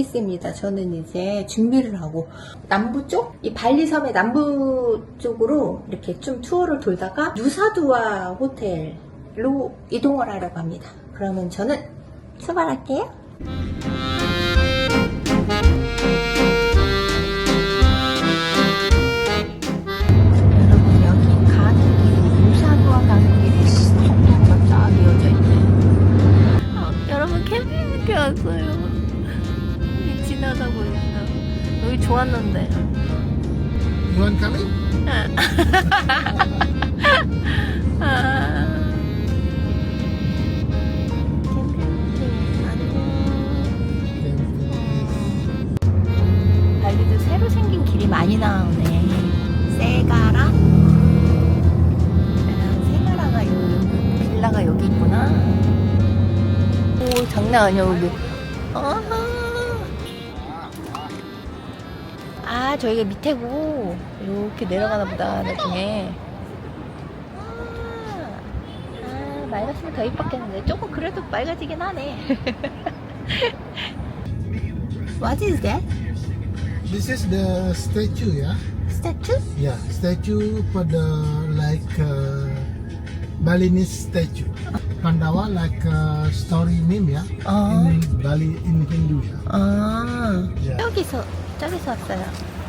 앨리스입니다. 저는 이제 준비를 하고 남부 쪽, 이 발리섬의 남부 쪽으로 이렇게 좀 투어를 돌다가 누사두아 호텔로 이동을 하려고 합니다. 그러면 저는 출발할게요. Want coming? 아. 발리도 새로 생긴 길이 많이 나오네. 세가랑 세가라가 여기 빌라가 여기 있구나. 오 장난 아니야 여기. 아 아 저희가 밑에고 이렇게 내려가나 보다 나중에. 아, 아 맑았으면 더 이뻤겠는데 조금 그래도 맑아지긴 하네. What is that? This is the statue, yeah. Statue? Yeah, statue for the like uh, Balinese statue. Pandawa like uh, story meme, yeah. 아. In Bali in Hindu, yeah. 아 야. 저기서 저기서 왔어요.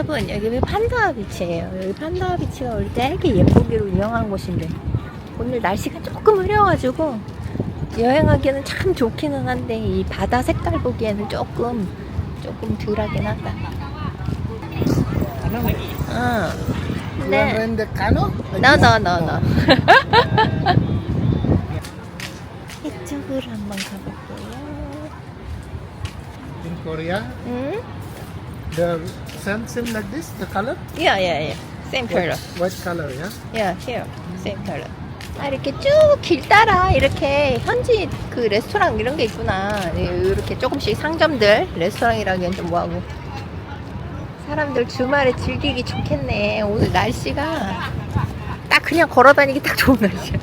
여러분 여기 판다와 비치예요. 여기 판다와 비치가 원래 되게 예쁘기로 유명한 곳인데 오늘 날씨가 조금 흐려가지고 여행하기에는 참 좋기는 한데 이 바다 색깔 보기에는 조금 조금 덜하긴 하다. 응. Want 네. no, no. 이쪽으로 한번 가볼게요. In Korea, 응? The sand same like this, the color. Yeah, yeah, yeah. Same color. White, color, yeah. Yeah, here. Same color. 아, 이렇게 쭉 길 따라 이렇게 현지 그 레스토랑 이런 게 있구나. 이렇게 조금씩 상점들, 레스토랑이라기엔 좀 뭐하고. 사람들 주말에 즐기기 좋겠네. 오늘 날씨가 딱 그냥 걸어 다니기 딱 좋은 날씨야.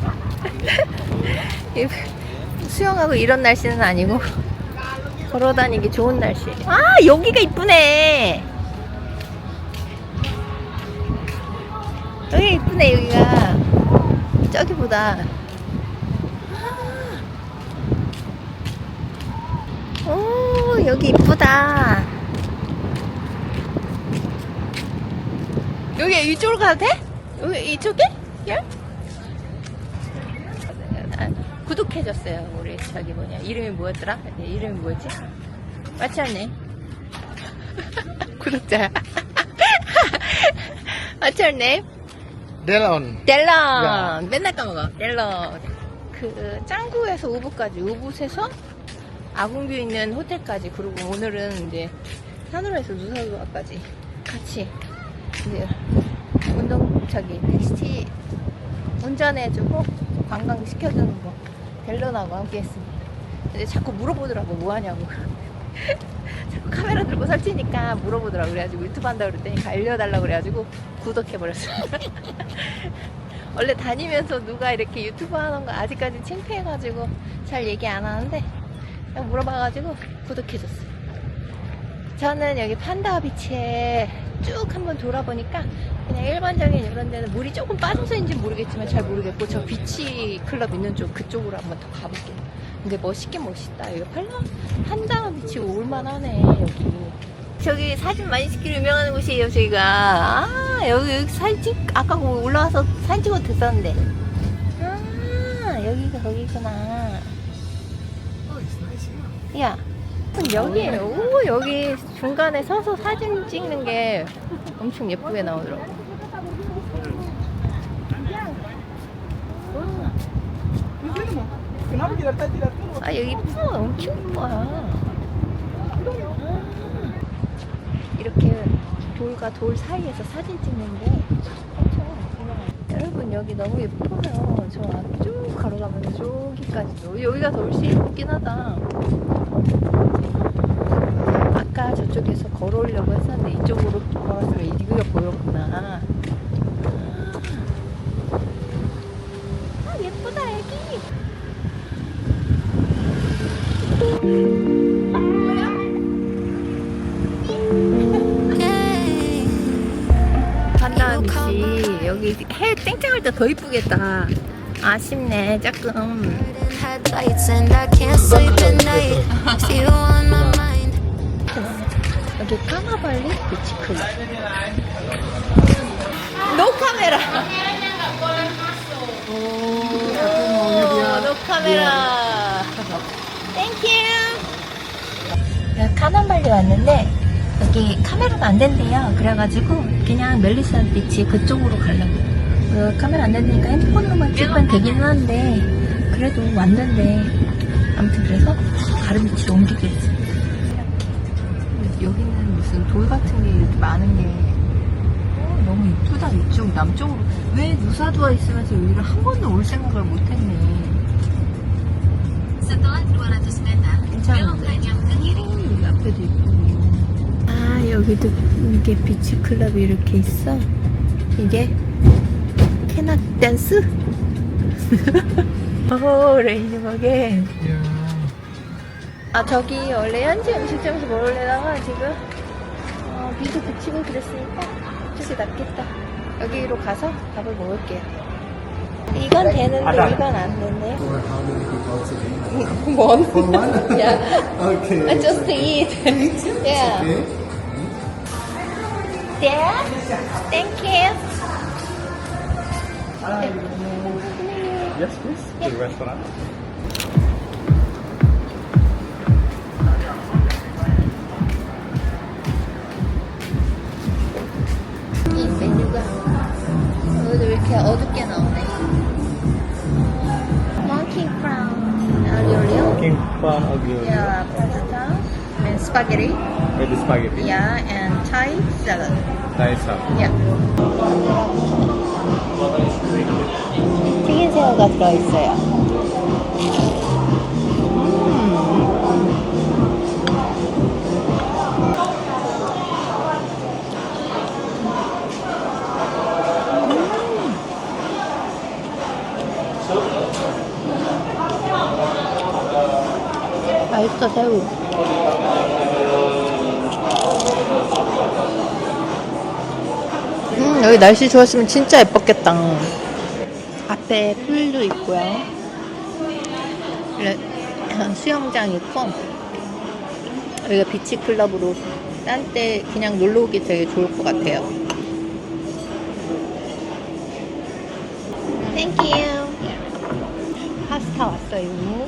이 수영하고 이런 날씨는 아니고 걸어 다니기 좋은 날씨. 아, 여기가 이쁘네. 여기 이쁘네, 여기가. 저기보다. 오, 여기 이쁘다. 여기 이쪽으로 가도 돼? 여기 이쪽에? 예? 아, 구독해줬어요. 우리 저기 뭐냐. 이름이 뭐였더라? 예, 이름이 뭐였지? What's your name? Delon. 델런 맨날 까먹어 델런 그 짱구에서 우붓까지 우붓에서 아궁뷰 있는 호텔까지 그리고 오늘은 이제 산으로에서 누사두아까지 같이 이제 운동 저기 택시 운전해주고 관광 시켜주는 거 델런하고 함께 했습니다. 근데 자꾸 물어보더라고 뭐 하냐고. 자꾸 카메라 들고 설치니까 물어보더라고. 그래가지고 유튜브 한다고 그랬더니 알려달라고 그래가지고 구독해버렸어요 원래 다니면서 누가 이렇게 유튜브 하는 거 아직까지 창피해가지고 잘 얘기 안 하는데 그냥 물어봐가지고 구독해줬어요. 저는 여기 판다와 비치에 쭉 한번 돌아보니까 그냥 일반적인 이런 데는 물이 조금 빠져서인지 모르겠지만 잘 모르겠고 저 비치 클럽 있는 쪽 그쪽으로 한번 더 가볼게요. 근데 멋있긴 멋있다. 여기 팔라 판다와 비치 올만하네 여기. 저기 사진 많이 찍기로 유명한 곳이에요, 저희가. 아, 여기, 여기 사진 찍, 아까 거기 올라와서 사진 찍어도 됐었는데. 아, 여기가 거기구나. Oh, it's nice here. 야, 여기, 오, 여기 중간에 서서 사진 찍는 게 엄청 예쁘게 나오더라고. 아, 여기 이뻐. 엄청 이뻐요. 아, 이렇게 돌과 돌 사이에서 사진 찍는 게. 여러분, 여기 너무 예뻐요. 저앞쭉 걸어가면 저기까지도. 여기가 더 훨씬 예쁘긴 하다. 아까 저쪽에서 걸어오려고 했었는데 이쪽으로 걸어서 이기가 보였구나. 아. 아, 예쁘다, 애기. 바다음씨 여기 해 쨍쨍할 때 더 이쁘겠다. 아쉽네 조금 여기 까마발리 비치클럽. 노 카메라. 오, 노 카메라. 땡큐. 카난발리 왔는데 여기 카메라가 안 된대요. 그래가지고 그냥 멜리사 비치 그쪽으로 가려고. 그 카메라 안 된다니까 핸드폰으로만 찍으면 되기는 한데 그래도 왔는데 아무튼 그래서 가르비치로 옮기게 했어요. 여기는 무슨 돌 같은 게 이렇게 많은 게 어, 너무 이쁘다 이쪽 남쪽으로. 왜 누사두아 있으면서 여기를 한 번도 올 생각을 못했네. Setelah 200 meter, 괜찮은데? 어, 여기 앞에도 있고. 아 여기도 이게 비치클럽이 이렇게 있어? 이게? 캐낙 댄스? 오 레이니버게. Yeah. 아 저기 원래 현지 음식점에서 먹으려다가 지금 어, 비도 그치고 그랬으니까 이쪽이 낫겠다 여기로 가서 밥을 먹을게요 이건 되는데 이건 안 되네 For how many people today? 뭔? Yeah Okay. I just eat yeah Okay. yeah thank you Yes, please. To the restaurant. 이렇게 어둡게 나오네 Monkey crown aliolio King prawn aglio yeah pasta and spaghetti with the spaghetti. yeah and Thai salad Nice. huh? yeah 튀긴 새우가 들어있어요 맛있어 새우. 음 여기 날씨 좋았으면 진짜 예뻤겠다. 앞에 풀도 있고요. 레- 수영장 있고 여기가 비치클럽으로 딴 때 그냥 놀러 오기 되게 좋을 것 같아요. 땡큐 파스타 왔어요. 아,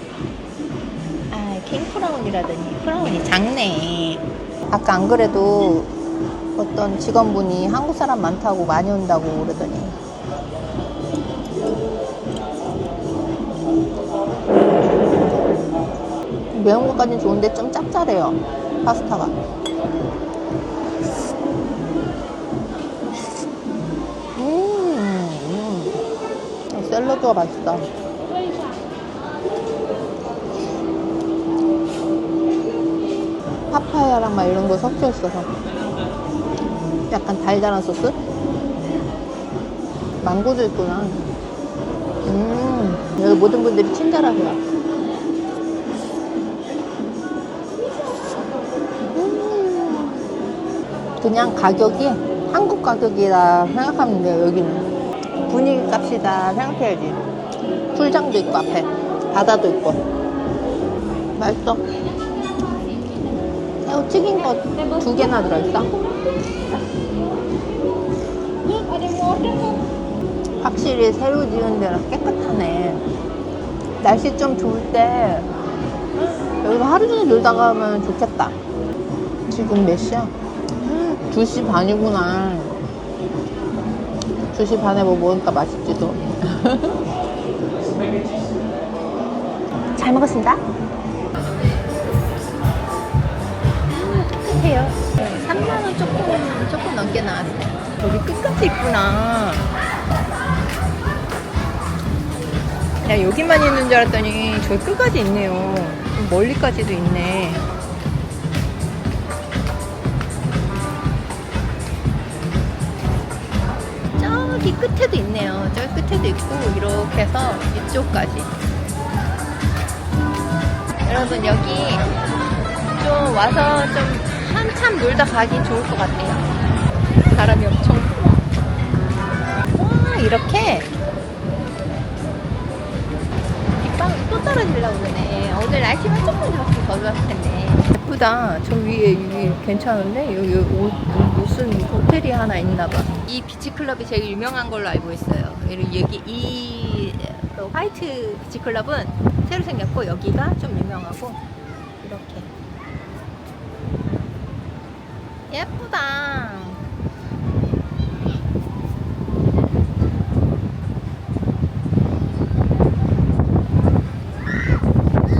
킹 프라운이라더니 프라운이 작네. 아까 안 그래도 어떤 직원분이 한국 사람 많다고 많이 온다고 그러더니. 매운 것까지는 좋은데 좀 짭짤해요. 파스타가. 음, 음. 샐러드가 맛있다. 파파야랑 막 이런 거 섞여 있어서 약간 달달한 소스? 망고도 있구나. 음, 여기 모든 분들이 친절하세요. 음, 그냥 가격이 한국 가격이라 생각하면 돼요, 여기는. 분위기 값이다 생각해야지. 풀장도 있고, 앞에. 바다도 있고. 맛있어. 튀긴 거 두 개나 들어있어? 확실히 새우 지은 데는 깨끗하네. 날씨 좀 좋을 때 여기서 하루 종일 놀다 가 면 좋겠다. 지금 몇 시야? 2시 반이구나. 2시 반에 뭐 먹으니까 맛있지도. 잘 먹었습니다. 해요. 3만원 조금, 조금 넘게 나왔어요. 여기 끝까지 있구나. 야, 여기만 있는 줄 알았더니 저기 끝까지 있네요. 좀 멀리까지도 있네. 저기 끝에도 있네요. 저기 끝에도 있고, 이렇게 해서 이쪽까지. 여러분, 여기 좀 와서 좀 한참 놀다 가긴 좋을 것 같아요. 바람이 엄청 와, 이렇게. 빗방울 또 떨어지려고 그러네. 오늘 날씨만 조금 더좋았을 텐데. 예쁘다. 저 위에 여기 괜찮은데? 여기 옷, 무슨 호텔이 하나 있나 봐. 이 비치클럽이 제일 유명한 걸로 알고 있어요. 여기 이 화이트 비치클럽은 새로 생겼고 여기가 좀 유명하고 이렇게 예쁘다.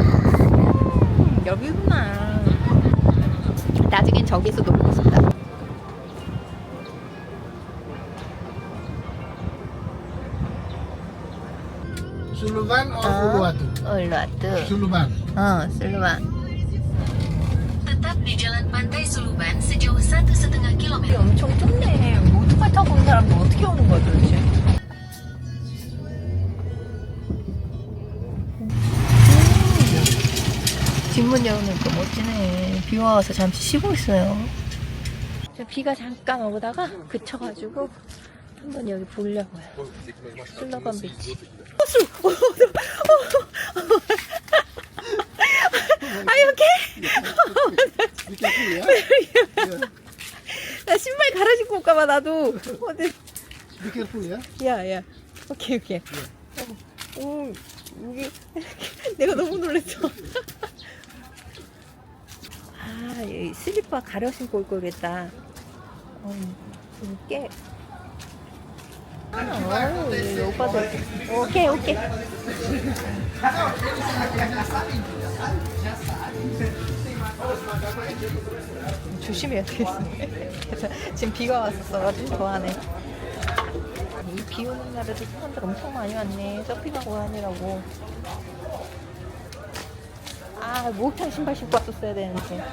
음, 여기구나. 나중엔 저기서 놀고 싶다. Or Ah. Uluwatu? 올라왔드. Suluban. 어, 슬로만. Di Jalan Pantai Suluban sejauh satu setengah kilometer. 엄청 좁네. 오토바이 타고 온 사람도 어떻게 오는 거야 도대체? 음. 뒷문 열어놓으니까 멋지네. 비가 와서 잠시 쉬고 있어요. 저 비가 잠깐 오다가 그쳐가지고 한번 여기 보려고요. 슬러건 비치. 호수! 아, 이렇게? Ya. 나 신발 갈아 신고 올까 봐 나도. 어디? Be careful ya. 야, 야. 오케이, 오케이. 어, 오, 여기. 내가 너무 놀랬어. 아, 이 슬리퍼 가려 신고 올 거겠다. 어, 이게. 아, 어, 이 오빠들. 오케이, 오케이. 조심해야 되겠네. 그래서 지금 비가 왔어가지고 더하네. 이비 오는 날에도 사람들 엄청 많이 왔네. 서핑하고 다니라고. 아, 목욕탕 신발 신고 왔었어야 되는데.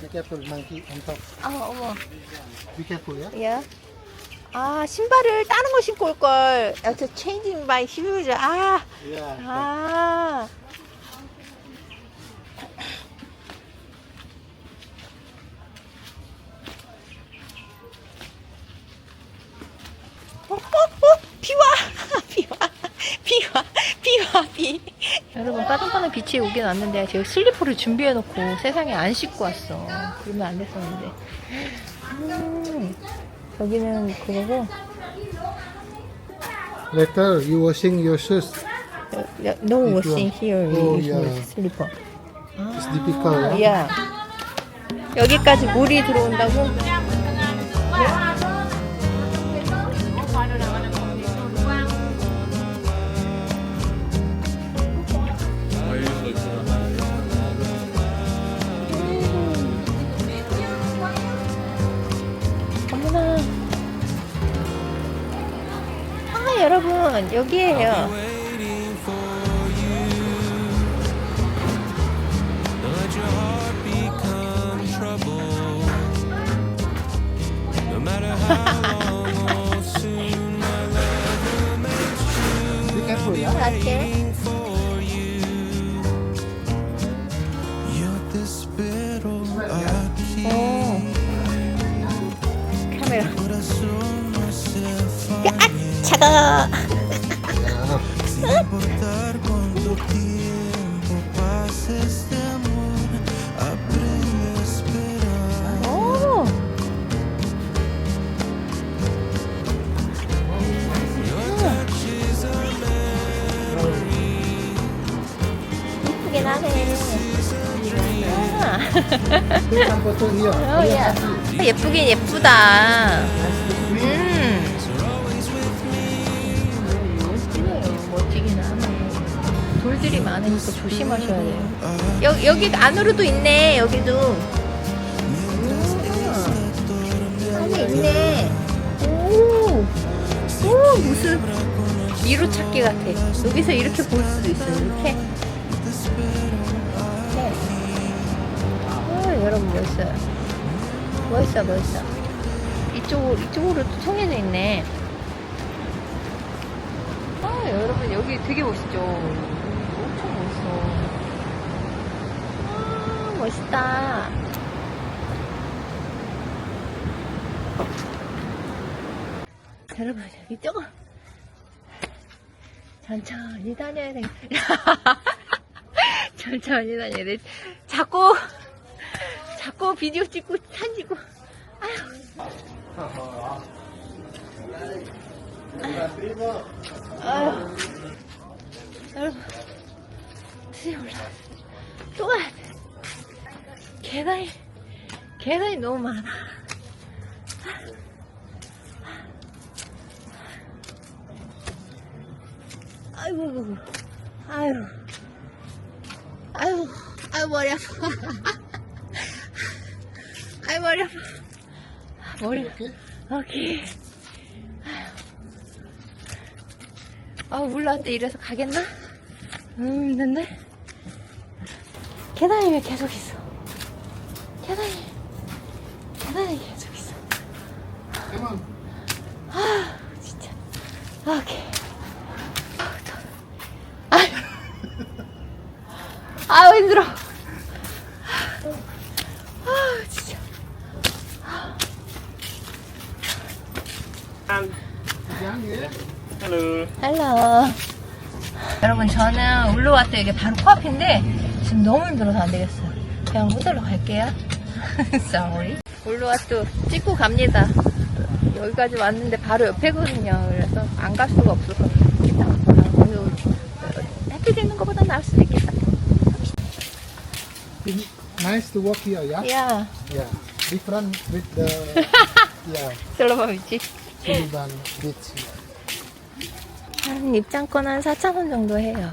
Be careful monkey on top. 아, 어머. Be careful ya. 야. 아, 신발을 다른 거 신고 올 걸. 야, 저 changing my shoes. 아, Yeah. 아. 어, 어, 어, 비 와! 비 와! 비 와! 비 와! 비! 여러분, 빠둥빠둥 비치에 오긴 왔는데, 제가 슬리퍼를 준비해놓고 세상에 안 씻고 왔어. 그러면 안 됐었는데. 음, 여기는 그거고, Later you washing your shoes. 야, no washing was- here. Oh, is yeah. 슬리퍼. It's difficult ya. 야. 여기까지 물이 들어온다고? 여기에요. 어, 야. 예쁘긴 예쁘다. 음. 멋지긴 하네. 돌들이 많으니까 조심하셔야 돼요. 여, 여기 안으로도 있네, 여기도. 음. 안에 있네. 오. 오, 무슨 미로 찾기 같아. 여기서 이렇게 볼 수도 있어요, 이렇게. 너무 멋있어요. 멋있어, 멋있어. 이쪽으로, 이쪽으로 또 통해져 있네. 아, 여러분, 여기 되게 멋있죠? 엄청 멋있어. 아, 멋있다. 여러분, 여기 조금. 천천히 다녀야 돼. 천천히 다녀야 돼. 자꾸 자꾸 비디오 찍고 사진 찍고. 아휴. 아휴. 여러분, 드디어 올라왔어요. 또 가야 돼. 계단이, 계단이 너무 많아. 아이고, 아이고, 아유, 아유, 아유, 머리 아파. 아유, 머리 아파. 머리, 오케이. 아, 올라왔는데 이래서 가겠나? 음, 힘든데? 계단이 왜 계속 있어? 계단이, 계단이 계속 있어. Come on. 아, 진짜. 오케이. 아우, 더워. 아유. 아유, 힘들어. 아, 진짜. Hello. 헬로. 여러분, 저는 울루와트 이게 바로 코앞인데, 지금 너무 힘들어서 안 되겠어요. 그냥 호텔로 갈게요. sorry. 울루와트 찍고 갑니다. 여기까지 왔는데 바로 옆에거든요. 그래서 안 갈 수가 없어서. 일단, 그래서 햇빛 있는 것보다 나을 수도 있겠다. Nice to walk here, yeah? 야, Yeah. Different with the yeah 솔로바 비치. Suluban beach. 한 입장권 한 4,000원 정도 해요.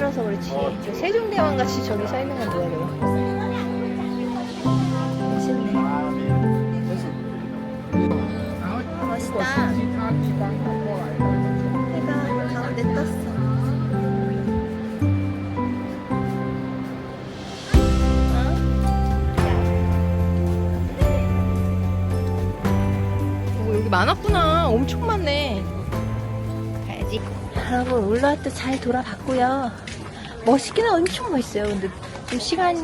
힘들어서 그렇지. 저 세종대왕 같이 저기 서 있는 건 뭐야, 저거? 멋있네. 멋있다. 해가 가운데 떴어. 오, 여기 많았구나. 엄청 많네. 여러분, 울라와트 잘 돌아봤고요. 멋있기는 엄청 멋있어요. 근데 좀 시간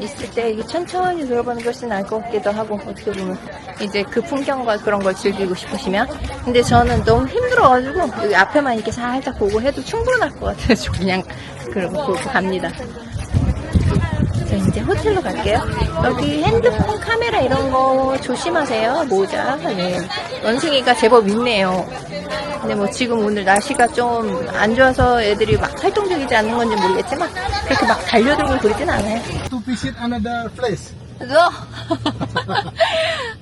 있을 때 천천히 돌아보는 것이 나을 것 같기도 하고, 어떻게 보면. 이제 그 풍경과 그런 걸 즐기고 싶으시면. 근데 저는 너무 힘들어가지고, 여기 앞에만 이렇게 살짝 보고 해도 충분할 것 같아요. 저 그냥, 그러고 보고 갑니다. 자, 이제 호텔로 갈게요. 여기 핸드폰 카메라 이런 거 조심하세요. 모자. 네. 원숭이가 제법 있네요. 근데 뭐 지금 오늘 날씨가 좀 안 좋아서 애들이 막 활동적이지 않은 건지 모르겠지만 그렇게 막 달려들고 그러진 않아요. To visit another place. 그거?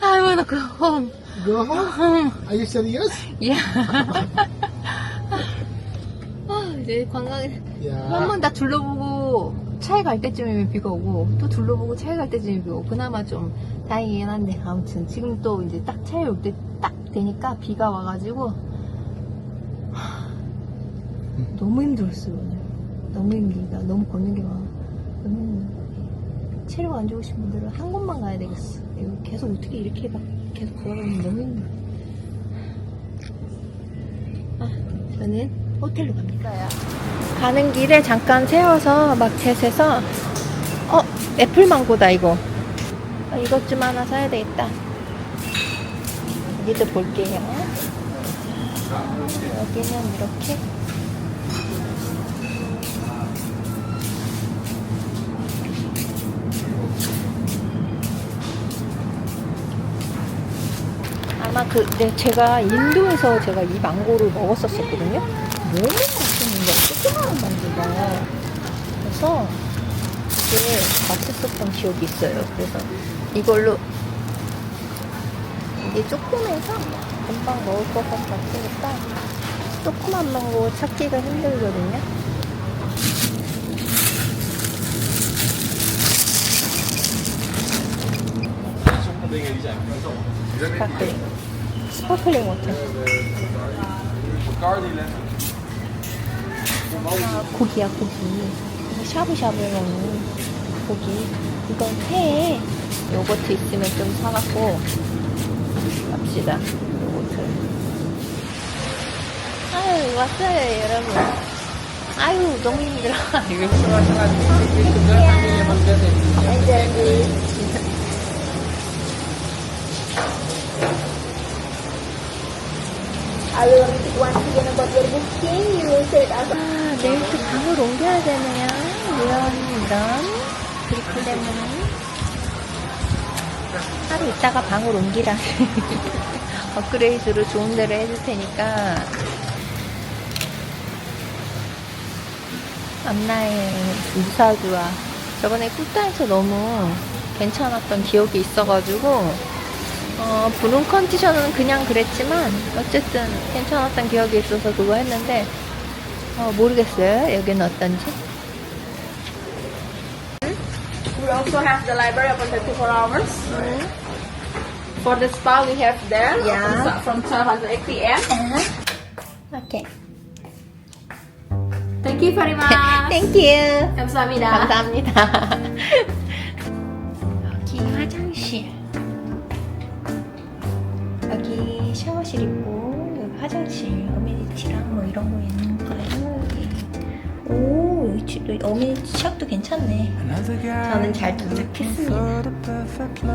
I wanna go home. Go home. Are you serious? Yeah. 아, 이제 관광에 Yeah. 한 번 다 둘러보고 차에 갈 때쯤이면 비가 오고 또 둘러보고 차에 갈 때쯤이면 비가 오고 그나마 좀 다행이긴 한데 아무튼 지금 또 이제 딱 차에 올 때 딱 되니까 비가 와가지고 하, 너무 힘들었어요. 너무 힘들다. 너무 걷는 게 많아. 너무 체력 안 좋으신 분들은 한 곳만 가야 되겠어. 이거 계속 어떻게 이렇게 막 계속 걸어가면 너무 힘들어. 아 저는 호텔로 갑니다. 가는 길에 잠깐 세워서 마켓에서 어 애플망고다 이거. 아, 이것 좀 하나 사야 되겠다. 여기도 볼게요. 여기는 이렇게 아마 그, 네, 제가 인도에서 제가 이 망고를 먹었었거든요. 너무 맛있는데, 조그마한 망고가. 그래서 되게 맛있었던 기억이 있어요. 그래서 이걸로 이게 조그매서 금방 먹을 것 같으니까 조그만 망고 찾기가 힘들거든요. 스파클링. 스파클링 워터. 아, 고기야, 고기. 이거 샤브샤브에 먹는 고기. 이건 회. 요거트 있으면 좀 사갖고 갑시다. 요거트. 아유, 왔어요, 여러분. 아유, 너무 힘들어. 아, 내일 또 방을 옮겨야 되네요. 이런, 이런. 그렇기 때문에. 하루 있다가 방을 옮기라. 업그레이드로 좋은 데로 해줄 테니까. 안나의 무사주와 저번에 꿀다에서 너무 괜찮았던 기억이 있어가지고 어, 분홍 컨디션은 그냥 그랬지만 어쨌든 괜찮았던 기억이 있어서 그거 했는데 어, 모르겠어요 여기는 어떤지 We also have the library open 24 hours. For the spa, we have there Yeah. from 12 to 8 p.m. 오케이 Thank you very much. 땡큐 감사합니다. 감사합니다 여기 화장실 여기 샤워실 있고 여기 화장실 어메니티랑 뭐 이런 거 있는 거예요 여기 오 여기 어메니티 샵도 괜찮네 저는 잘 도착했습니다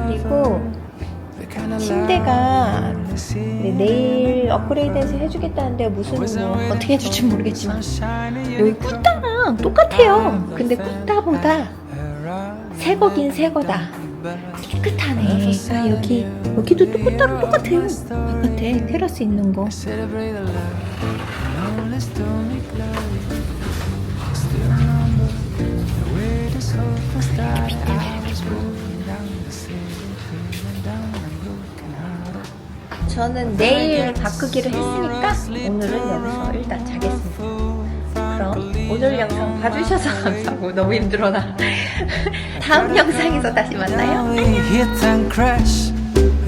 그리고 침대가 네, 내일 업그레이드해서 해주겠다는데 무슨 뭐 어떻게 해줄지 모르겠지만 여기 꾸따랑 똑같아요. 근데 꾸따보다 새 거긴 새 거다. 깨끗하네. 아, 여기 여기도 또 꾸따랑 똑같아요. 바깥에 테라스 있는 거. 저는 내일 바꾸기로 했으니까 오늘은 여기서 일단 자겠습니다. 오늘 영상 봐주셔서 감사하고 너무 힘들어나 다음 영상에서 다시 만나요 안녕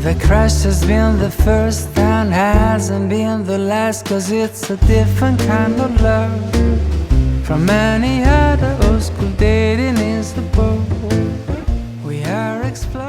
The crash has been the first and hasn't been the last Cause it's a different kind of love From any other old school dating is the boat We are exploding